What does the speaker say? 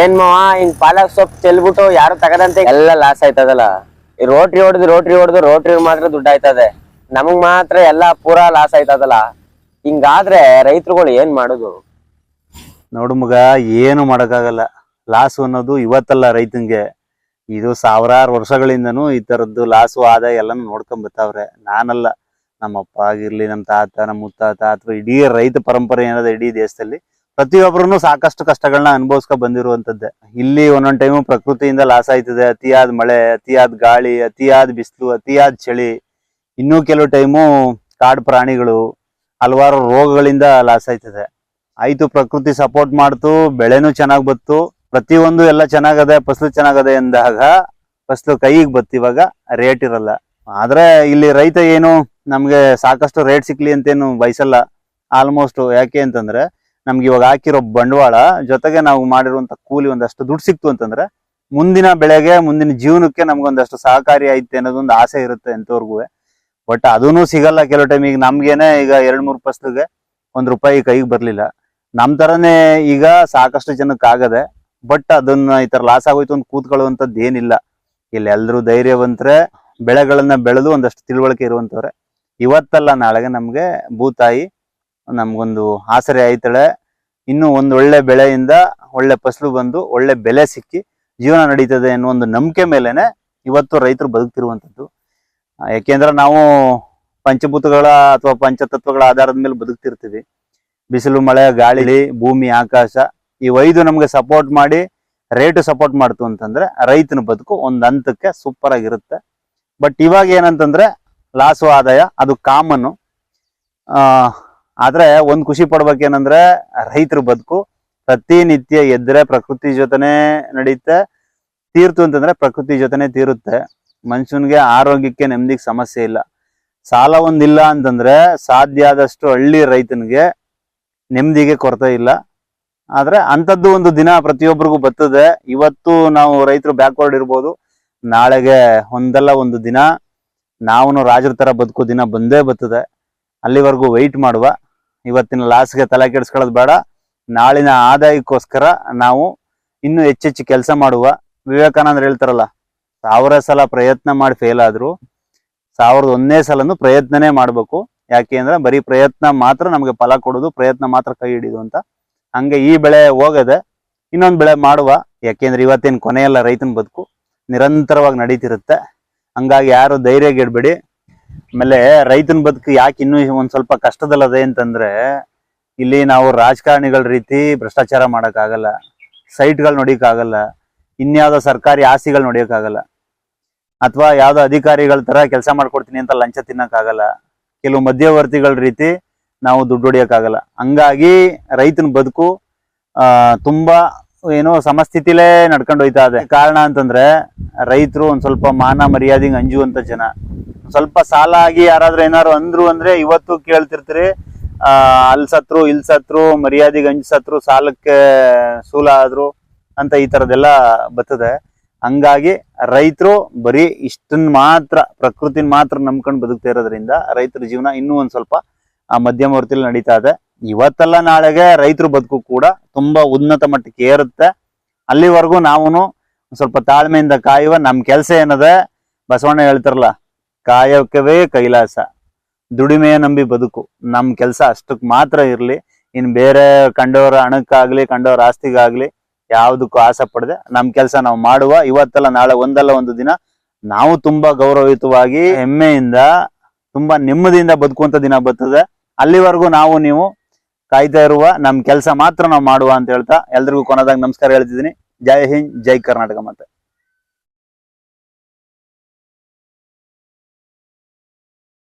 ಏನ್ ಮಾವ ಹಿಂಗ್ ಪಾಲಕ್ ಸೊಪ್ಪು ತೆಲ್ಬಿಟ್ಟು ಯಾರು ತಗದಂತೆ? ಎಲ್ಲ ಲಾಸ್ ಆಯ್ತದಲ್ಲ. ಈ ರೋಟ್ರಿ ಹೊಡೆದು ರೋಟ್ರಿ ಹೊಡೆದು ರೋಟ್ರಿ ಮಾತ್ರ ದುಡ್ಡು ಆಯ್ತದೆ. ನಮಗ್ ಮಾತ್ರ ಎಲ್ಲಾ ಪೂರಾ ಲಾಸ್ ಆಯ್ತದಲ್ಲ. ಹಿಂಗಾದ್ರೆ ರೈತರುಗಳು ಏನ್ ಮಾಡುದು? ನೋಡು ಮಗ, ಏನು ಮಾಡಕ್ಕಾಗಲ್ಲ. ಲಾಸು ಅನ್ನೋದು ಇವತ್ತಲ್ಲ ರೈತಂಗೆ ಇದು ಸಾವಿರಾರು ವರ್ಷಗಳಿಂದನು ಈ ತರದ್ದು ಲಾಸು ಆದಾಯ ಎಲ್ಲಾನು ನೋಡ್ಕೊಂಡ್ ಬರ್ತಾವ್ರೆ ನಾನಲ್ಲ. ನಮ್ಮಪ್ಪ ಆಗಿರ್ಲಿ ನಮ್ಮ ತಾತ ನಮ್ಮ ಮುತ್ತಾತ, ಅಥವಾ ಇಡೀ ರೈತ ಪರಂಪರೆ ಏನಾದ್ರು ಇಡೀ ದೇಶದಲ್ಲಿ ಪ್ರತಿಯೊಬ್ಬರು ಸಾಕಷ್ಟು ಕಷ್ಟಗಳನ್ನ ಅನುಭವಿಸ್ಕೊ ಬಂದಿರುವಂತದ್ದೇ. ಇಲ್ಲಿ ಒಂದೊಂದ್ ಟೈಮು ಪ್ರಕೃತಿಯಿಂದ ಲಾಸ್ ಆಯ್ತದೆ. ಅತಿಯಾದ ಮಳೆ, ಅತಿಯಾದ ಗಾಳಿ, ಅತಿಯಾದ ಬಿಸಿಲು, ಅತಿಯಾದ ಚಳಿ. ಇನ್ನೂ ಕೆಲವು ಟೈಮು ಕಾಡು ಪ್ರಾಣಿಗಳು ಹಲವಾರು ರೋಗಗಳಿಂದ ಲಾಸ್ ಆಯ್ತದೆ. ಆಯ್ತು ಪ್ರಕೃತಿ ಸಪೋರ್ಟ್ ಮಾಡ್ತು, ಬೆಳೆನೂ ಚೆನ್ನಾಗ್ ಬತ್ತು. ಪ್ರತಿಯೊಂದು ಎಲ್ಲ ಚೆನ್ನಾಗದೆ, ಫಸಲು ಚೆನ್ನಾಗದೆ ಎಂದಾಗ ಫಸಲು ಕೈಗೆ ಬತ್ತಿವಾಗ ರೇಟ್ ಇರಲ್ಲ. ಆದ್ರೆ ಇಲ್ಲಿ ರೈತ ಏನು ನಮ್ಗೆ ಸಾಕಷ್ಟು ರೇಟ್ ಸಿಕ್ಲಿ ಅಂತೇನು ಬಯಸಲ್ಲ. ಆಲ್ಮೋಸ್ಟ್ ಯಾಕೆ ಅಂತಂದ್ರೆ ನಮ್ಗೆ ಇವಾಗ ಹಾಕಿರೋ ಬಂಡವಾಳ ಜೊತೆಗೆ ನಾವು ಮಾಡಿರುವಂತ ಕೂಲಿ ಒಂದಷ್ಟು ದುಡ್ಡು ಸಿಕ್ತು ಅಂತಂದ್ರೆ ಮುಂದಿನ ಬೆಳೆಗೆ, ಮುಂದಿನ ಜೀವನಕ್ಕೆ ನಮ್ಗೊಂದಷ್ಟು ಸಹಕಾರಿ ಐತೆ ಅನ್ನೋದೊಂದು ಆಸೆ ಇರುತ್ತೆ ಎಂತವ್ರಿಗೂ. ಬಟ್ ಅದೂ ಸಿಗಲ್ಲ ಕೆಲವು ಟೈಮ್ ಈಗ ನಮ್ಗೇನೆ ಈಗ ಎರಡ್ ಮೂರು ಫಸ್ಲಿಗೆ ಒಂದ್ ರೂಪಾಯಿ ಕೈಗೆ ಬರ್ಲಿಲ್ಲ. ನಮ್ ತರನೇ ಈಗ ಸಾಕಷ್ಟು ಜನಕ್ಕೆ ಆಗದೆ ಬಟ್ ಅದನ್ನ ಈ ತರ ಲಾಸ್ ಆಗೋಯ್ತು ಅಂತ ಕೂತ್ಕೊಳ್ಳುವಂತದ್ದು ಏನಿಲ್ಲ. ಇಲ್ಲಿ ಎಲ್ರು ಧೈರ್ಯವಂತರೆ, ಬೆಳೆಗಳನ್ನ ಬೆಳೆದು ಒಂದಷ್ಟು ತಿಳುವಳಿಕೆ ಇರುವಂತವ್ರೆ. ಇವತ್ತಲ್ಲ, ನಾಳೆಗೆ ನಮ್ಗೆ ಭೂತಾಯಿ ನಮ್ಗೊಂದು ಆಸರೆ ಆಯ್ತಾಳೆ. ಇನ್ನು ಒಂದು ಒಳ್ಳೆ ಬೆಳೆಯಿಂದ ಒಳ್ಳೆ ಫಸಲು ಬಂದು ಒಳ್ಳೆ ಬೆಲೆ ಸಿಕ್ಕಿ ಜೀವನ ನಡೀತದೆ ಅನ್ನೋ ಒಂದು ನಂಬಿಕೆ ಮೇಲೆನೆ ಇವತ್ತು ರೈತರು ಬದುಕ್ತಿರುವಂತದ್ದು ಆ, ಯಾಕೆಂದ್ರೆ ನಾವು ಪಂಚಭೂತಗಳ ಅಥವಾ ಪಂಚತತ್ವಗಳ ಆಧಾರದ ಮೇಲೆ ಬದುಕ್ತಿರ್ತೀವಿ. ಬಿಸಿಲು ಮಳೆ ಗಾಳಿ ಭೂಮಿ ಆಕಾಶ ಈ ಐದು ನಮಗೆ ಸಪೋರ್ಟ್ ಮಾಡಿ ರೇಟ್ ಸಪೋರ್ಟ್ ಮಾಡ್ತು ಅಂತಂದ್ರೆ ರೈತನ ಬದುಕು ಒಂದ್ ಹಂತಕ್ಕೆ ಸೂಪರ್ ಆಗಿರುತ್ತೆ. ಬಟ್ ಇವಾಗ ಏನಂತಂದ್ರೆ ಲಾಸು ಆದಾಯ ಅದು ಕಾಮನ್ ಆ ಆದ್ರೆ ಒಂದ್ ಖುಷಿ ಪಡ್ಬೇಕೇನಂದ್ರೆ ರೈತರು ಬದುಕು ಪ್ರತಿನಿತ್ಯ ಎದ್ರೆ ಪ್ರಕೃತಿ ಜೊತೆನೆ ನಡೆಯುತ್ತೆ ತೀರ್ತು ಅಂತಂದ್ರೆ ಪ್ರಕೃತಿ ಜೊತೆನೆ ತೀರುತ್ತೆ. ಮನುಷ್ಯನ್ಗೆ ಆರೋಗ್ಯಕ್ಕೆ ನೆಮ್ಮದಿಗೆ ಸಮಸ್ಯೆ ಇಲ್ಲ. ಸಾಲ ಒಂದಿಲ್ಲ ಅಂತಂದ್ರೆ ಸಾಧ್ಯ ಆದಷ್ಟು ಹಳ್ಳಿ ರೈತನಿಗೆ ನೆಮ್ಮದಿಗೆ ಕೊರತೆ ಇಲ್ಲ. ಆದ್ರೆ ಅಂಥದ್ದು ಒಂದು ದಿನ ಪ್ರತಿಯೊಬ್ಬರಿಗೂ ಬರ್ತದೆ. ಇವತ್ತು ನಾವು ರೈತರು ಬ್ಯಾಕ್ವರ್ಡ್ ಇರ್ಬೋದು. ನಾಳೆಗೆ ಒಂದಲ್ಲ ಒಂದು ದಿನ. ನಾವು ರಾಜರ ತರ ಬದುಕೋ ದಿನ ಬಂದೇ ಬರ್ತದೆ. ಅಲ್ಲಿವರೆಗೂ ವೆಯ್ಟ್ ಮಾಡುವ. ಇವತ್ತಿನ ಲಾಸ್ಗೆ ತಲೆ ಕೆಡಿಸ್ಕೊಳ್ಳೋದು ಬೇಡ. ನಾಳಿನ ಆದಾಯಕ್ಕೋಸ್ಕರ ನಾವು ಇನ್ನು ಹೆಚ್ಚೆಚ್ಚು ಕೆಲಸ ಮಾಡುವ. ವಿವೇಕಾನಂದ್ರ ಹೇಳ್ತಾರಲ್ಲ, ಸಾವಿರ ಸಲ ಪ್ರಯತ್ನ ಮಾಡಿ ಫೇಲ್ ಆದ್ರು ಸಾವಿರದ ಒಂದನೇ ಸಲನು ಪ್ರಯತ್ನನೇ ಮಾಡ್ಬೇಕು. ಯಾಕೆ ಅಂದ್ರೆ ಬರೀ ಪ್ರಯತ್ನ ಮಾತ್ರ ನಮಗೆ ಫಲ ಕೊಡೋದು, ಪ್ರಯತ್ನ ಮಾತ್ರ ಕೈ ಹಿಡಿದು ಅಂತ. ಹಂಗೆ ಈ ಬೆಳೆ ಹೋಗದೆ ಇನ್ನೊಂದು ಬೆಳೆ ಮಾಡುವ. ಯಾಕೆಂದ್ರೆ ಇವತ್ತೇನು ಕೊನೆಯಲ್ಲ ರೈತನ ಬದುಕು. ನಿರಂತರವಾಗಿ ನಡೀತಿರುತ್ತೆ. ಹಂಗಾಗಿ ಯಾರು ಧೈರ್ಯ ಗೆಡ್ಬೇಡಿ ಆಮೇಲೆ ರೈತನ ಬದುಕು ಯಾಕೆ ಇನ್ನೂ ಒಂದ್ ಸ್ವಲ್ಪ ಕಷ್ಟದಲ್ಲದೆ ಅಂತಂದ್ರೆ ಇಲ್ಲಿ ನಾವು ರಾಜಕಾರಣಿಗಳ ರೀತಿ ಭ್ರಷ್ಟಾಚಾರ ಮಾಡಕ್ಕಾಗಲ್ಲ, ಸೈಟ್ಗಳು ನೋಡೋಕ್ಕಾಗಲ್ಲ ಇನ್ಯಾವುದೋ ಸರ್ಕಾರಿ ಆಸ್ತಿಗಳು ನೋಡಿಯಕ್ಕಾಗಲ್ಲ ಅಥವಾ ಯಾವ್ದೋ ಅಧಿಕಾರಿಗಳ ತರ ಕೆಲಸ ಮಾಡ್ಕೊಡ್ತೀನಿ ಅಂತ ಲಂಚ ತಿನ್ನೋಕ್ಕಾಗಲ್ಲ. ಕೆಲವು ಮಧ್ಯವರ್ತಿಗಳ ರೀತಿ ನಾವು ದುಡ್ಡು ಹೊಡಿಯಕ್ಕಾಗಲ್ಲ. ಹಂಗಾಗಿ ರೈತನ ಬದುಕು ತುಂಬಾ ಏನೋ ಸಮಸ್ಥಿತಿಲೇ ನಡ್ಕೊಂಡು ಹೋಯ್ತಾ ಇದೆ. ಕಾರಣ ಅಂತಂದ್ರೆ ರೈತರು ಒಂದ್ ಸ್ವಲ್ಪ ಮಾನ ಮರ್ಯಾದೆಗೆ ಅಂಜುವಂತ ಜನ. ಸ್ವಲ್ಪ ಸಾಲ ಆಗಿ ಯಾರಾದ್ರೂ ಏನಾದ್ರು ಅಂದ್ರು ಅಂದ್ರೆ ಇವತ್ತು ಕೇಳ್ತಿರ್ತೀರಿ. ಅಲ್ ಸತ್ರು, ಇಲ್ ಸತ್ರು ಮರ್ಯಾದೆ ಗಂಜ್ ಸತ್ರು ಸಾಲಕ್ಕೆ ಸೂಲ ಆದ್ರು ಅಂತ ಈ ತರದೆಲ್ಲ ಬರ್ತದೆ. ಹಂಗಾಗಿ ರೈತರು ಬರೀ ಇಷ್ಟನ್ ಮಾತ್ರ, ಪ್ರಕೃತಿನ ಮಾತ್ರ ನಂಬ್ಕೊಂಡು ಬದುಕ್ತಾ ಇರೋದ್ರಿಂದ ರೈತರ ಜೀವನ ಇನ್ನೂ ಒಂದ್ ಸ್ವಲ್ಪ, ಆ, ಮಧ್ಯಮ ವರ್ತಿಲಿ ನಡೀತಾ ಇದೆ. ಇವತ್ತಲ್ಲ ನಾಳೆಗೆ ರೈತರು ಬದುಕು ಕೂಡ ತುಂಬಾ ಉನ್ನತ ಮಟ್ಟಕ್ಕೆ ಏರುತ್ತೆ. ಅಲ್ಲಿವರೆಗೂ ನಾವು ಸ್ವಲ್ಪ ತಾಳ್ಮೆಯಿಂದ ಕಾಯುವ, ನಮ್ ಕೆಲಸ ಏನದೆ? ಬಸವಣ್ಣ ಹೇಳ್ತಾರಲ್ಲ ಕಾಯಕವೇ ಕೈಲಾಸ. ದುಡಿಮೆಯ ನಂಬಿ ಬದುಕು. ನಮ್ ಕೆಲಸ ಅಷ್ಟಕ್ಕೆ ಮಾತ್ರ ಇರ್ಲಿ. ಇನ್ ಬೇರೆ ಕಂಡವರ ಹಣಕ್ಕಾಗ್ಲಿ, ಕಂಡವರ ಆಸ್ತಿಗಾಗ್ಲಿ ಯಾವುದಕ್ಕೂ ಆಸೆ ಪಡದೆ. ನಮ್ ಕೆಲಸ ನಾವು ಮಾಡುವ. ಇವತ್ತಲ್ಲ, ನಾಳೆ ಒಂದಲ್ಲ, ಒಂದು ದಿನ ನಾವು ತುಂಬಾ ಗೌರವಯುತವಾಗಿ, ಹೆಮ್ಮೆಯಿಂದ, ತುಂಬಾ ನೆಮ್ಮದಿಯಿಂದ ಬದುಕುವಂತ ದಿನ ಬರ್ತದೆ. ಅಲ್ಲಿವರೆಗೂ ನಾವು, ನೀವು ಕಾಯ್ತಾ ಇರುವ ನಮ್ ಕೆಲಸ ಮಾತ್ರ ನಾವು ಮಾಡುವ ಅಂತ ಹೇಳ್ತಾ ಎಲ್ರಿಗೂ ಕೊನೆದಾಗ ನಮಸ್ಕಾರ ಹೇಳ್ತಿದ್ದೀನಿ. ಜೈ ಹಿಂದ್, ಜೈ ಕರ್ನಾಟಕ ಮತ್ತೆ